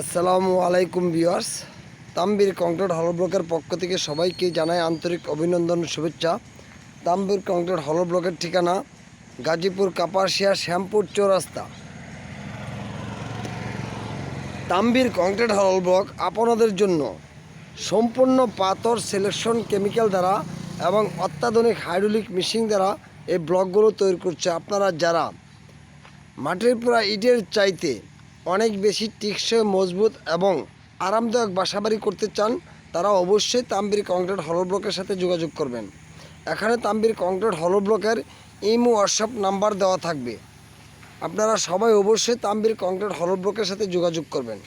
আসসালামু আলাইকুম viewers. Tambir concrete hollow ব্লকের পক্ষ থেকে সবাইকে জানাই আন্তরিক অভিনন্দন শুভেচ্ছা। তাম্বির কংক্রিট হল ব্লকের ঠিকানা Gazipur Kapasia Shyampur Chowrasta. Tambir concrete hollow block আপনাদের জন্য সম্পূর্ণ পাথর সিলেকশন কেমিক্যাল দ্বারা এবং অত্যাধুনিক হাইড্রোলিক মেশিন দ্বারা এই ব্লকগুলো তৈরি করছে আপনারা যারা। মাটির পুরা ইটের চাইতে অনেক বেশি টিকসই, মজবুত এবং আরামদায়ক বাসাবাড়ি করতে চান, তারা অবশ্যই তাম্বির কংক্রিট হলো ব্লকের সাথে যোগাযোগ করবেন। এখানে তাম্বির কংক্রিট হলো ব্লকের ইমো হোয়াটসঅ্যাপ নাম্বার দেওয়া থাকবে। আপনারা সবাই অবশ্যই তাম্বির কংক্রিট হলো ব্লকের সাথে যোগাযোগ করবেন।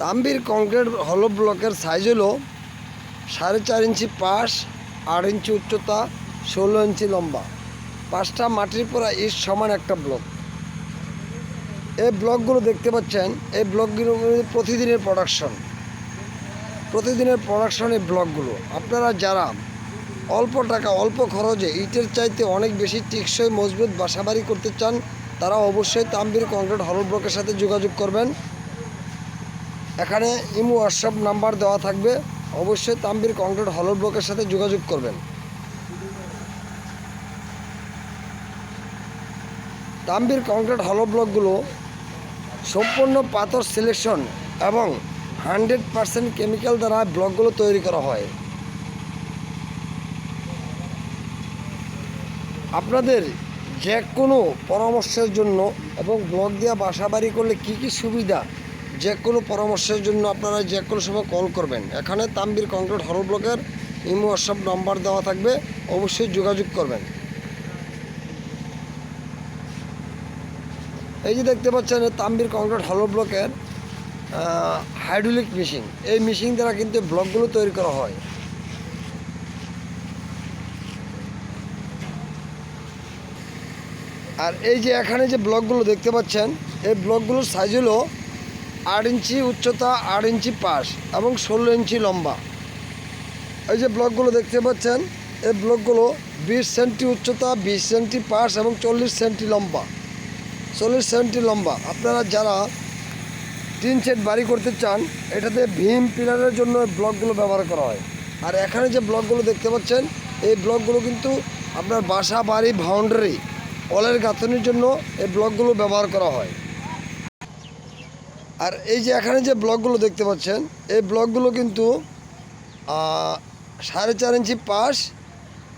তাম্বির কংক্রিট হলো ব্লকের সাইজ হলো সাড়ে চার ইঞ্চি পাশ, আট ইঞ্চি উচ্চতা, ষোলো ইঞ্চি লম্বা। পাঁচটা মাটির পোড়া ইট সমান একটা ব্লক এই ব্লকগুলো দেখতে পাচ্ছেন, এই ব্লকগুলো প্রতিদিনের প্রোডাকশন প্রতিদিনের প্রোডাকশন এই ব্লকগুলো আপনারা যারা অল্প টাকা, অল্প খরচে ইটের চাইতে অনেক বেশি টেকসই মজবুত বাসাবাড়ি করতে চান, তারা অবশ্যই তাম্বির কংক্রিট হল ব্লকের সাথে যোগাযোগ করবেন। এখানে ইমো হোয়াটসঅ্যাপ নাম্বার দেওয়া থাকবে। অবশ্যই তাম্বির কংক্রিট হল ব্লকের সাথে যোগাযোগ করবেন। তাম্বির কংক্রিট হলো ব্লকগুলো সম্পূর্ণ পাথর সিলেকশন এবং হান্ড্রেড পার্সেন্ট কেমিক্যাল দ্বারা ব্লকগুলো তৈরি করা হয়। আপনাদের যে কোনো পরামর্শের জন্য এবং ব্লক দিয়ে বাসা বাড়ি করলে কী কী সুবিধা, যে কোনো পরামর্শের জন্য আপনারা যে কোনো সময় কল করবেন। এখানে তাম্বির কংক্রিট হল ব্লকের ইমো হোয়াটসঅ্যাপ নাম্বার দেওয়া থাকবে, অবশ্যই যোগাযোগ করবেন। এই যে দেখতে পাচ্ছেন তাম্বির কংক্রিট হলো ব্লকের হাইড্রোলিক মেশিন এই মেশিন দ্বারা কিন্তু ব্লকগুলো তৈরি করা হয়। আর এই যে এখানে যে ব্লকগুলো দেখতে পাচ্ছেন, এই ব্লকগুলোর সাইজ হলো আট ইঞ্চি উচ্চতা, আট ইঞ্চি পাশ এবং ষোলো ইঞ্চি লম্বা। এই যে ব্লকগুলো দেখতে পাচ্ছেন, এই ব্লকগুলো বিশ সেন্টি উচ্চতা, বিশ সেন্টি পাশ এবং চল্লিশ সেন্টি লম্বা। চল্লিশ সেন্টি লম্বা। আপনারা যারা তিন সেট বাড়ি করতে চান, এটাতে ভীম পিলারের জন্য ব্লকগুলো ব্যবহার করা হয়। আর এখানে যে ব্লকগুলো দেখতে পাচ্ছেন, এই ব্লকগুলো কিন্তু আপনার বাসা, বাড়ি বাউন্ডারি অলের গাঁথনির জন্য এই ব্লকগুলো ব্যবহার করা হয়। আর এই যে এখানে যে ব্লকগুলো দেখতে পাচ্ছেন, এই ব্লকগুলো কিন্তু সাড়ে চার ইঞ্চি পাশ,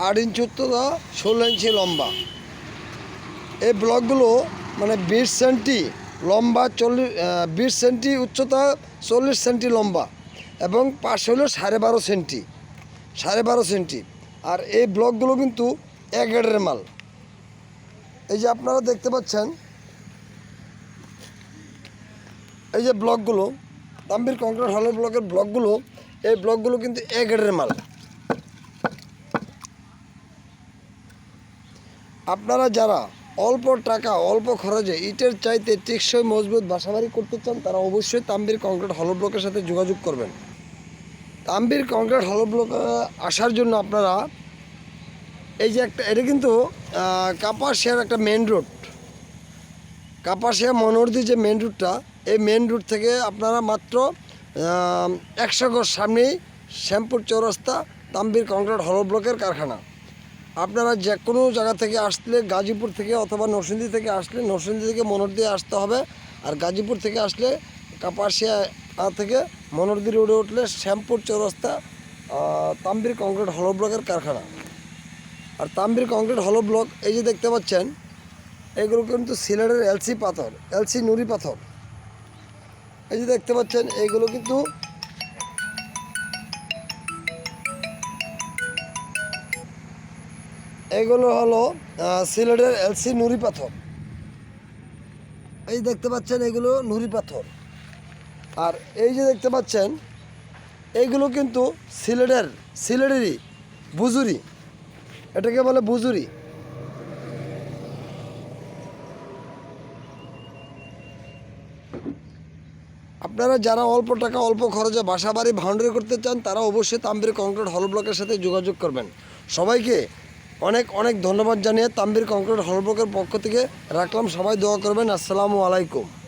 আট ইঞ্চি উচ্চতা, ষোলো ইঞ্চি লম্বা। এই ব্লকগুলো মানে বিশ সেন্টি লম্বা চল্লিশ বিশ সেন্টি উচ্চতা চল্লিশ সেন্টি লম্বা এবং পাশ হলো সাড়ে বারো সেন্টি, সাড়ে বারো সেন্টি। আর এই ব্লকগুলো কিন্তু এক গ্রেডের মাল। এই যে আপনারা দেখতে পাচ্ছেন, এই যে ব্লকগুলো তাম্বির কংক্রিট হল ব্লকের ব্লকগুলো, এই ব্লকগুলো কিন্তু এ গ্রেডের মাল। আপনারা যারা অল্প টাকা, অল্প খরচে ইটের চাইতে টেকসই মজবুত বাসাবাড়ি করতে চান, তারা অবশ্যই তাম্বির কংক্রিট হল ব্লকের সাথে যোগাযোগ করবেন। তাম্বির কংক্রিট হল ব্লক আসার জন্য আপনারা এই যে একটা, এটা কিন্তু কাপাসিয়ার একটা মেন রোড কাপাসিয়া মনোহরদি যে মেন রুটটা এই মেন রুট থেকে আপনারা মাত্র একশো গজ সামনেই শ্যামপুর চৌরাস্তা তাম্বির কংক্রিট হল ব্লকের কারখানা। আপনারা যে কোনো জায়গা থেকে আসলে গাজীপুর থেকে অথবা নরসিংদী থেকে আসলে নরসিংদী থেকে মনোহরদি আসতে হবে। আর গাজীপুর থেকে আসলে কাপাসিয়া থেকে মনোহরদি রোডে উঠলে শ্যামপুর চৌরাস্তা তাম্বির কংক্রিট হল ব্লকের কারখানা। আর তাম্বির কংক্রিট হল ব্লক, এই যে দেখতে পাচ্ছেন, এগুলো কিন্তু সিলেটের এলসি পাথর, এলসি নুড়ি পাথর। এই যে দেখতে পাচ্ছেন এইগুলো কিন্তু এগুলো হলো সিলেটের এলসি নুরি পাথর। এই দেখতে পাচ্ছেন এগুলো নুরি পাথর। আর এই যে দেখতে পাচ্ছেন এইগুলো কিন্তু সিলেটের, সিলেটেরই, বুজুরি। এটাকে বলে বুজুরি। আপনারা যারা অল্প টাকা, অল্প খরচে বাসা বাড়ি করতে চান, তারা অবশ্যই তাম্বির কংক্রিট হল ব্লকের সাথে যোগাযোগ করবেন। সবাইকে অনেক অনেক ধন্যবাদ জানিয়ে তাম্বির কংক্রিট হলব্লকের পক্ষ থেকে রাখলাম। সবাই দোয়া করবেন। আসসালামু আলাইকুম।